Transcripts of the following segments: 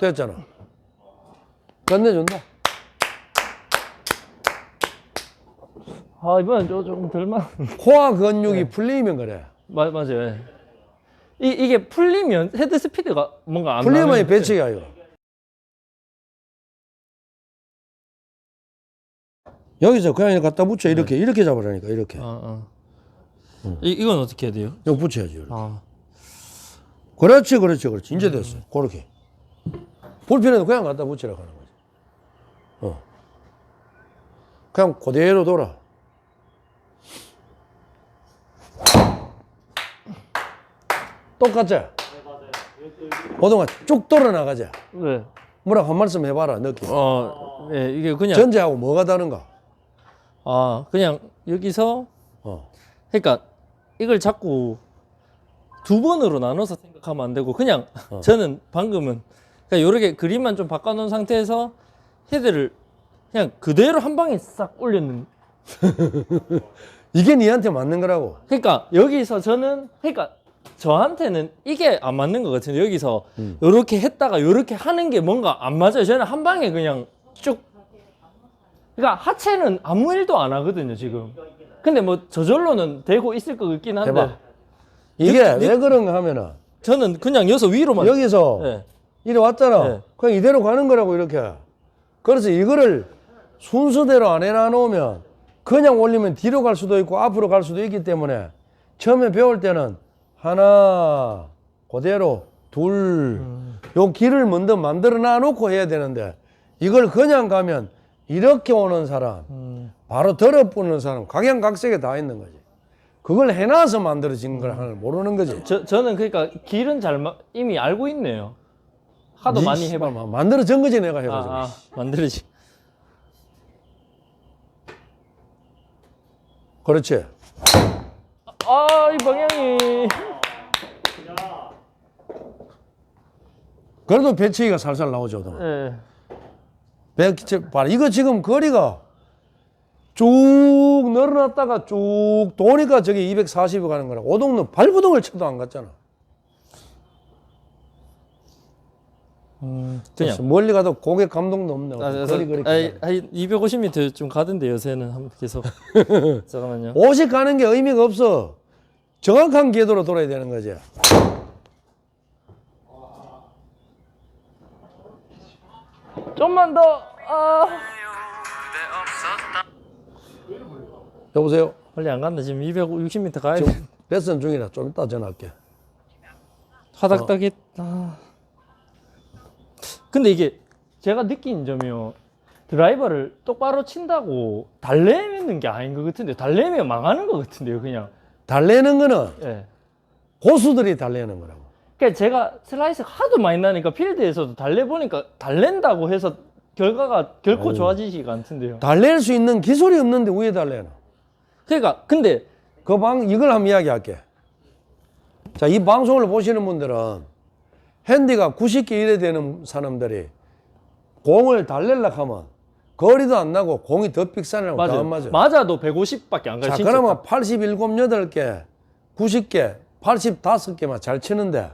됐잖아. 끝내준다. 아 이번엔 좀, 조금 덜만 코어 근육이 풀리면 그래. 맞 맞아요 예. 이, 이게 풀리면 헤드 스피드가 뭔가 안 풀리면 나는- 배치기야 이거. 여기서 그냥 갖다 붙여 이렇게 이렇게 잡으라니까 이렇게. 아, 아. 이, 이건 어떻게 해야 돼요? 여기 붙여야지. 이렇게. 아, 그렇지 그렇지 그렇지 이제 됐어. 그렇게. 불편해도 그냥 갖다 붙이라 하는 거지. 어. 그냥 그대로 돌아. 똑같지? 오동아 쭉 돌아 나가자. 네. 뭐라 한 말씀 해봐라 느낌. 어, 예, 이게 그냥 전제하고 뭐가 다른가? 아 그냥 여기서 어. 그러니까 이걸 자꾸 두 번으로 나눠서 생각하면 안 되고 그냥 저는 방금은 그냥 요렇게 그림만 좀 바꿔놓은 상태에서 헤드를 그냥 그대로 한 방에 싹 올렸는 이게 니한테 맞는 거라고. 그러니까 여기서 저는 그러니까 저한테는 이게 안 맞는 것 같은데 여기서 요렇게 했다가 요렇게 하는 게 뭔가 안 맞아요. 저는 한 방에 그냥 쭉 그러니까 하체는 아무 일도 안 하거든요 지금. 근데 뭐 저절로는 되고 있을 것 같긴 한데. 해봐. 이게 느- 왜 그런가 하면은 저는 그냥 여기서 위로만 여기서 네. 이리 왔잖아. 네. 그냥 이대로 가는 거라고 이렇게. 그래서 이거를 순서대로 안 해놔놓으면 그냥 올리면 뒤로 갈 수도 있고 앞으로 갈 수도 있기 때문에 처음에 배울 때는 하나 그대로 둘 요 길을 먼저 만들어 놔놓고 해야 되는데 이걸 그냥 가면 이렇게 오는 사람 음, 바로 더럽부는 사람 각양각색에 다 있는 거지. 그걸 해놔서 만들어진 걸 하나 모르는 거지. 저, 저는 그러니까 길은 잘 마, 이미 알고 있네요 하도 니 많이 씨발, 해봐 마- 만들어진 거지 내가 아, 해가지고. 아 만들지 그렇지. 아 이 방향이 그래도 배치기가 살살 나오죠. 도 예. 배치 봐. 이거 지금 거리가 쭉 늘어났다가 쭉 도니까 저기 240이 가는 거라. 오동는 발구동을 쳐도 안 갔잖아. 음, 그냥 그냥 멀리 가도 고객 감동도 없네. 아, 거리 거리. 아이, 아이, 250m 좀 가던데 요새는 한 계속 잠깐만요 50 가는 게 의미가 없어. 정확한 궤도로 돌아야 되는 거지. 좀만 더 아. 여보세요. 빨리 안 간다 지금 260m 가야 돼 지금 레슨 중이라 좀 이따 전화할게. 화닥닥이 아. 근데 이게 제가 느낀 점이요 드라이버를 똑바로 친다고 달래는 게 아닌 것 같은데 달래면 망하는 것 같은데요 그냥 달래는 거는 예. 고수들이 달래는 거라고. 그러니까 제가 슬라이스 하도 많이 나니까 필드에서도 달래 보니까 달랜다고 해서 결과가 결코 좋아지지가 않던데요 달랠 수 있는 기술이 없는데 왜 달래나? 그러니까 근데 그 방 이걸 한번 이야기할게. 자, 이 방송을 보시는 분들은 핸디가 90개 이래 되는 사람들이 공을 달랠라 하면 거리도 안 나고 공이 더 삑사나고 맞아요 다안 맞아. 맞아도 150밖에 안 가요 자. 그러면 87, 8개, 90개, 85개만 잘 치는데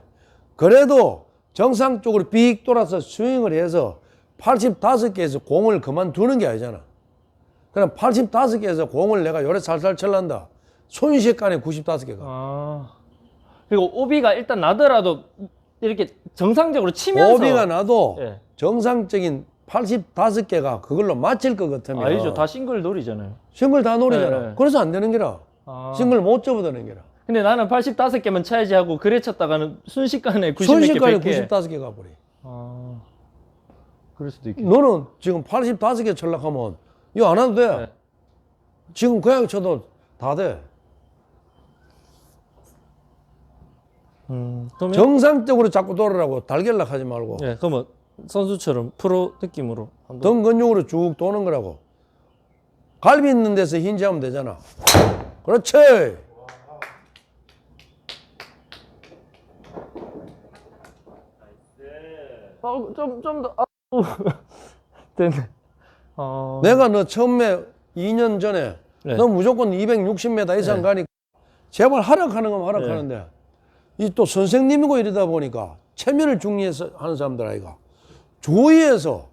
그래도 정상적으로 빅 돌아서 스윙을 해서 85개에서 공을 그만두는 게 아니잖아. 그럼 85개에서 공을 내가 요래 살살 칠란다. 순식간에 95개가. 아 그리고 오비가 일단 나더라도 이렇게 정상적으로 치면서 오비가 나도 예. 정상적인 85개가 그걸로 맞힐 것 같으면 아니죠 다 싱글 놀이잖아요 싱글 다 노리잖아. 네. 그래서 안 되는 게라. 아. 싱글 못 접어드는 게라. 근데 나는 85개만 쳐야지 하고 그래 쳤다가는 순식간에 90몇 개 순식간에 100개 95개 가버리. 아 그럴 수도 있겠네 너는 지금 85개 철락하면 이거 안 해도 돼. 네. 지금 그냥 쳐도 다 돼. 음, 그러면 정상적으로 자꾸 돌으라고 달걀락 하지 말고 예, 그러면 선수처럼 프로 느낌으로 한번 등 근육으로 쭉 도는 거라고. 갈비 있는 데서 힌지하면 되잖아. 그렇지. 어, 좀좀 더 아우 됐네 어, 내가 너 처음에 2년 전에 네. 너 무조건 260m 이상 네. 가니까 제발 하락하는 거면 하락하는데 이또 선생님이고 이러다 보니까 체면을 중요해서 하는 사람들 아이가 조의에서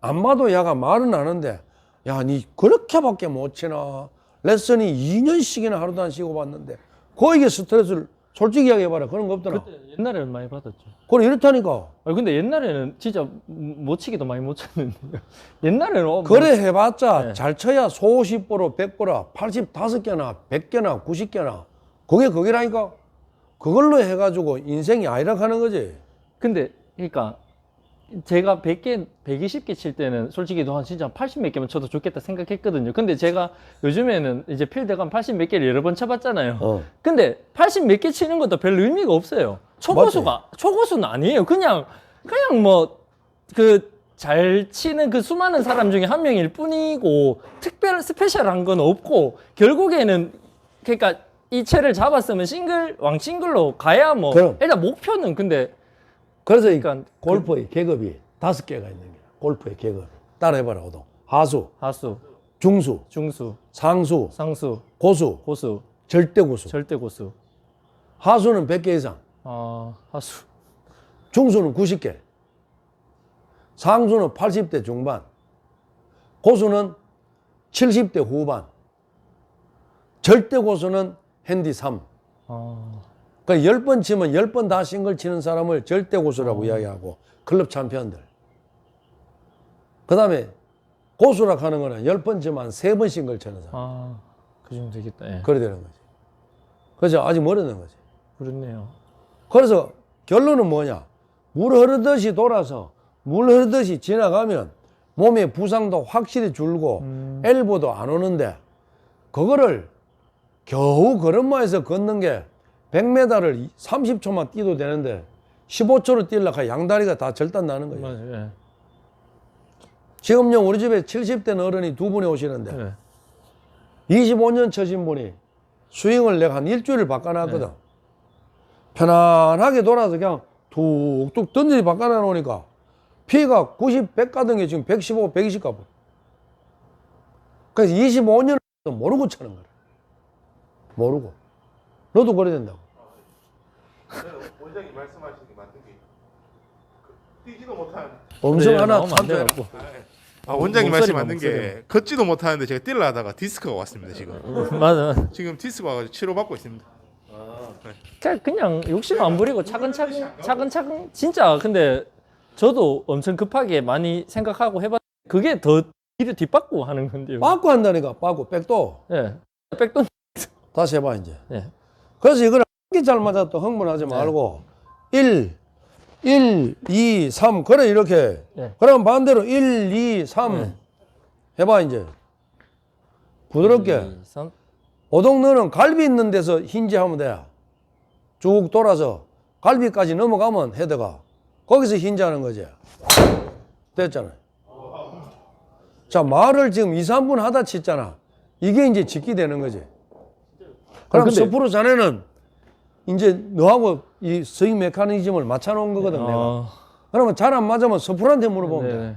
안 봐도 야가 말은 하는데 야 니 그렇게밖에 못 치나 레슨이 2년씩이나 하루도 안 쉬고 봤는데 거기에 스트레스를 솔직히 이야기해봐라 그런 거 없더나 그때 옛날에는 많이 받았죠. 그래 이렇다니까 아 근데 옛날에는 진짜 못 치기도 많이 못 쳤는데요. 옛날에는 어, 뭐- 그래 해봤자 네. 잘 쳐야 소 50보로 100보라 85개나 100개나 90개나 그게 그게라니까 그걸로 해가지고 인생이 아니라 하는 거지 근데 그러니까 제가 100개, 120개 칠 때는 솔직히 한 진짜 80 몇 개만 쳐도 좋겠다 생각했거든요. 근데 제가 요즘에는 이제 필드 가면 80 몇 개를 여러 번 쳐봤잖아요. 어. 근데 80 몇 개 치는 것도 별 의미가 없어요. 초고수가 초고수는 아니에요. 그냥 그냥 뭐 그 잘 치는 그 수많은 사람 중에 한 명일 뿐이고 특별 스페셜한 건 없고 결국에는 그러니까 이 채를 잡았으면 싱글 왕 싱글로 가야 뭐 그럼. 일단 목표는 근데 그래서 이 그러니까 골프의 계급이 다섯 개가 있는 거야. 골프의 계급. 따라해봐라 오동. 하수 하수, 중수 중수, 상수 상수, 고수 고수, 절대 고수. 절대 고수. 하수는 100개 이상. 아 하수. 중수는 90개. 상수는 80대 중반. 고수는 70대 후반. 절대 고수는 핸디 3 아 그러니까 10번 치면 10번 다 싱글 치는 사람을 절대 고수라고 이야기하고 클럽 챔피언들. 그 다음에 고수라 하는 거는 10번 치면 3번 싱글 치는 사람. 아, 그 정도 되겠다. 예. 그래 되는 거지. 그죠? 아직 멀었는 거지. 그렇네요. 그래서 결론은 뭐냐? 물 흐르듯이 돌아서 물 흐르듯이 지나가면 몸의 부상도 확실히 줄고 엘보도 안 오는데 그거를 겨우 걸음마에서 걷는 게 100m를 30초만 뛰도 되는데 15초로 뛰려고 양다리가 다 절단 나는 거예요. 맞아요. 예. 지금요 우리 집에 70대 어른이 두 분이 오시는데 예. 25년 쳐신 분이 스윙을 내가 한 일주일을 바꿔놨거든. 편안하게 돌아서 그냥 툭툭 던지지 바꿔놔 놓으니까 피가 90, 100 가던 게 지금 115, 120 가고. 그래서 25년을 모르고 차는 거라. 모르고. 너도 그래야 된다고. 원장님 말씀하시는 게 맞는 게 그, 뛰지도 못하는 음성 그래, 하나 나오면 안 탐내. 돼갖고. 아 원장님 말씀 맞는 게 걷지도 못하는데 제가 뛰려 하다가 디스크가 왔습니다 지금 맞아. 맞아. 지금 디스크가 와가지고 치료 받고 있습니다 그냥, 그냥 욕심 안 부리고 차근차근 차근차근 진짜 근데 저도 엄청 급하게 많이 생각하고 해봤 그게 더 뒤를 뒷받고 하는 건데요. 빠꾸 한다니까, 빠꾸. 백도. 예. 백돈 다시 해봐, 이제. 예. 그래서 한개 잘 맞아 또 흥분하지 네. 말고 1, 1, 2, 3 그래 이렇게 네. 그럼 반대로 1, 2, 3 네. 해봐 이제 부드럽게 이, 삼. 오동 너는 갈비 있는 데서 힌지하면 돼 쭉 돌아서 갈비까지 넘어가면 헤드가 거기서 힌지하는 거지 됐잖아요 자 말을 지금 2, 3분 하다 치잖아 이게 이제 짓기 되는 거지 그럼 스프로 자네는 이제 너하고 이 스윙 메커니즘을 맞춰놓은 거거든 내가 어, 그러면 잘 안 맞으면 스프로한테 물어보면 돼 네.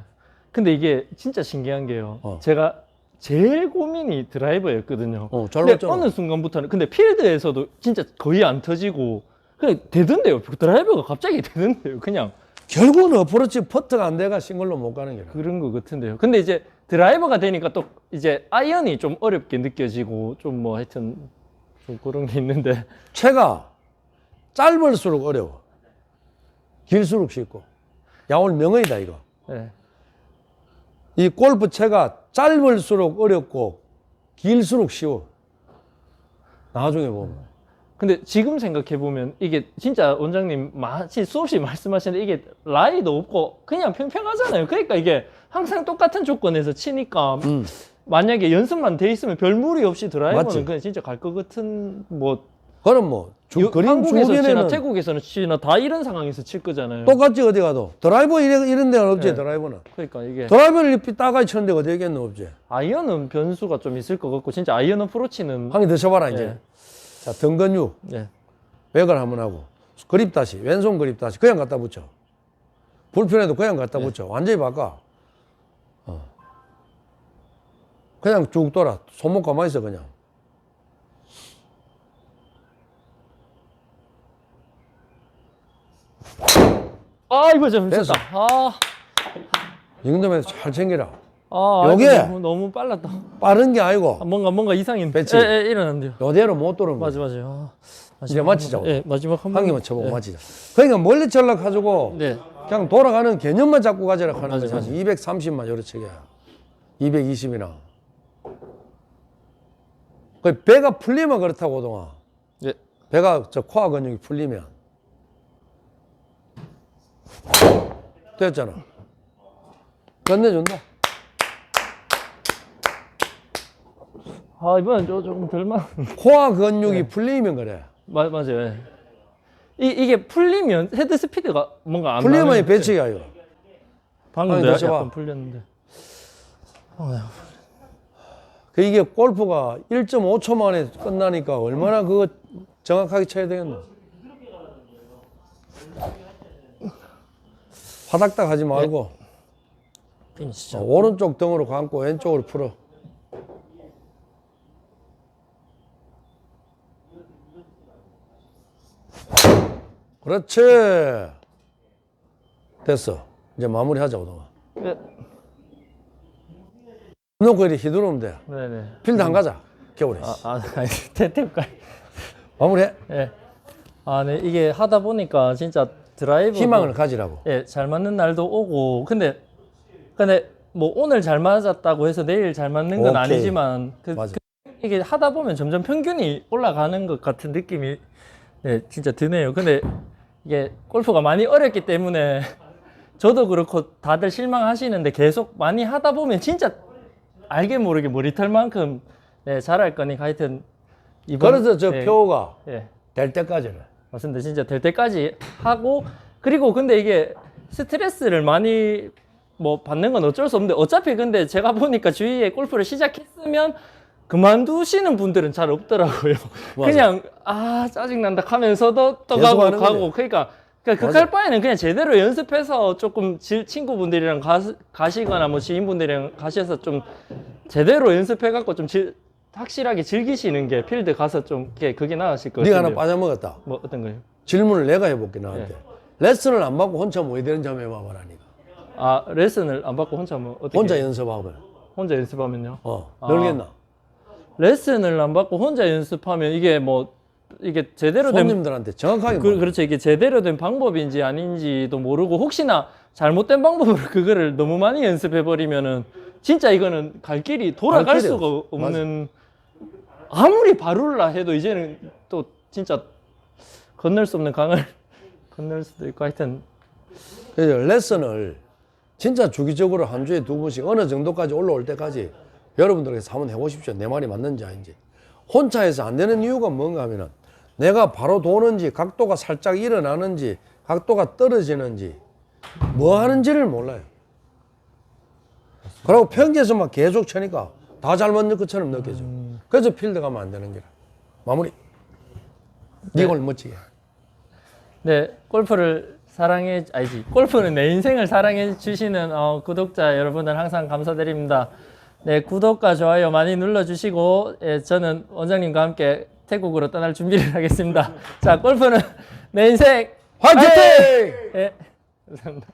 근데 이게 진짜 신기한 게요. 어. 제가 제일 고민이 드라이버였거든요. 어, 잘 근데 맞잖아. 어느 순간부터는 근데 필드에서도 진짜 거의 안 터지고 그냥 되던데요. 드라이버가 갑자기 되던데요. 그냥 결국은 어프로치 퍼트가 안 돼가 싱글로 못 가는 게라 그런 것 같은데요. 근데 이제 드라이버가 되니까 또 이제 아이언이 좀 어렵게 느껴지고 좀 뭐 하여튼 좀 그런 게 있는데 채가 짧을수록 어려워. 길수록 쉽고. 야, 오늘 명언이다, 이거. 예. 이 골프 채가 짧을수록 어렵고, 길수록 쉬워. 나중에 보면. 근데 지금 생각해 보면 이게 진짜 원장님 마치 수없이 말씀하시는데 이게 라이도 없고 그냥 평평하잖아요. 그러니까 이게 항상 똑같은 조건에서 치니까 음. 만약에 연습만 돼 있으면 별 무리 없이 드라이버는 맞지. 그냥 진짜 갈 것 같은 뭐 그럼 뭐, 주, 유- 그린 한국에서 치나 주변에는 태국에서는 치나 다 이런 상황에서 칠 거잖아요. 똑같지, 어디 가도. 드라이버 이래, 이런 데는 없지, 네. 드라이버는. 그러니까 이게 드라이버를 이렇게 따가이 치는 데가 어디 있겠노, 없지. 아이언은 변수가 좀 있을 것 같고 진짜 아이언 어프로치는 한개 더 쳐봐라, 이제. 네. 자, 등근육. 예. 백을 한번 하고 그립 다시 왼손 그립 다시 그냥 갖다 붙여 불편해도 그냥 갖다 네. 붙여 완전히 바꿔 어. 그냥 쭉 돌아 손목 가만히 있어 그냥 아 이거 좀 됐어. 됐다. 아, 이 정도면 잘 챙겨라. 아 요게- 너무, 너무 빨랐다. 빠른 게 아니고 아, 뭔가 뭔가 이상인. 배치. 예, 예, 일어난대요. 요대로 못 돌으면 맞아 맞아요. 아, 이제 마치자고. 예, 마지막 한 번. 한 개만 쳐보고 예. 맞히자. 그러니까 멀리 전락 가지고 네. 그냥 돌아가는 개념만 잡고 가져라 하는 맞아, 거지. 230만 요렇치게 220이나. 그 배가 풀리면 그렇다고 동아. 예. 배가 저 코어 근육이 풀리면 됐잖아. 끝내준다. 아 이번엔 좀 조금 덜만. 코어 근육이 풀리면 그래. 맞 맞아요. 예. 이 이게 풀리면 헤드 스피드가 뭔가 안 풀리면 나는- 이 배치가 이거. 방금 아니, 도 다시 봐. 약간 풀렸는데. 그 이게 골프가 1.5초 만에 끝나니까 얼마나 그거 정확하게 쳐야 되겠노. 화닥닥 하지 말고 피니시죠. 어, 오른쪽 등으로 감고 왼쪽으로 풀어. 그렇지. 됐어. 이제 마무리 하자고, 동아. 네. 놓고 이렇게 휘두르면 돼. 네네. 필드 안 가자. 겨울에. 아, 아, 아니, 태태가. 마무리해. 예. 아, 네. 이게 하다 보니까 진짜 드라이브. 희망을 가지라고. 예, 잘 맞는 날도 오고. 근데, 근데 뭐 오늘 잘 맞았다고 해서 내일 잘 맞는 건 오케이. 아니지만. 그, 맞아. 그 이게 하다 보면 점점 평균이 올라가는 것 같은 느낌이 예, 진짜 드네요. 근데 이게 골프가 많이 어렵기 때문에 저도 그렇고 다들 실망하시는데 계속 많이 하다 보면 진짜 알게 모르게 머리 털 만큼 네, 잘할 거니까 하여튼 이번 그래서 저 예, 표가 예, 될 때까지는. 맞습니다. 진짜 될 때까지 하고 그리고 근데 이게 스트레스를 많이 뭐 받는 건 어쩔 수 없는데 어차피 근데 제가 보니까 주위에 골프를 시작했으면 그만두시는 분들은 잘 없더라고요. 맞아. 그냥 아 짜증 난다 하면서도 또 가고 가고 거지. 그러니까 그러니까 맞아. 그할 바에는 그냥 제대로 연습해서 조금 지- 친구분들이랑 가, 가시거나 뭐 지인분들이랑 가셔서 좀 제대로 연습해 갖고 좀 질- 확실하게 즐기시는 게 필드 가서 좀 그게, 그게 나으실 것 네가 같아요. 하나 빠져먹었다. 뭐 어떤 거요? 질문을 내가 해볼게 나한테. 네. 레슨을 안 받고 혼자 뭐 해야 되는지 한번 해봐봐라니까. 아 레슨을 안 받고 혼자 뭐 어떻게 혼자 연습하고. 혼자 연습하면요? 어, 아. 늘겠나? 레슨을 안 받고 혼자 연습하면 이게 뭐 이게 제대로 된 손님들한테 정확하게 그, 말해. 그렇죠 이게 제대로 된 방법인지 아닌지도 모르고 혹시나 잘못된 방법으로 그거를 너무 많이 연습해 버리면은 진짜 이거는 갈 길이 돌아갈 갈 길이 수가 없어. 없는 아무리 바룰라 해도 이제는 또 진짜 건널 수 없는 강을 건널 수도 있고 하여튼 그래서 레슨을 진짜 주기적으로 한 주에 두 번씩 어느 정도까지 올라올 때까지 여러분들께서 한번 해보십시오. 내 말이 맞는지 아닌지. 혼자 해서 안 되는 이유가 뭔가 하면은 내가 바로 도는지 각도가 살짝 일어나는지 각도가 떨어지는지 뭐 하는지를 몰라요. 그리고 평지에서만 계속 쳐니까 다잘 맞는 것처럼 느껴져. 그래서 필드 가면 안 되는 거라. 마무리. 니골 멋지게. 네, 골프를 사랑해, 아니지, 골프는 내 인생을 사랑해 주시는 어, 구독자 여러분들 항상 감사드립니다. 네, 구독과 좋아요 많이 눌러주시고, 예, 저는 원장님과 함께 태국으로 떠날 준비를 하겠습니다. 자, 골프는 내 인생 화이팅! 예, 감사합니다.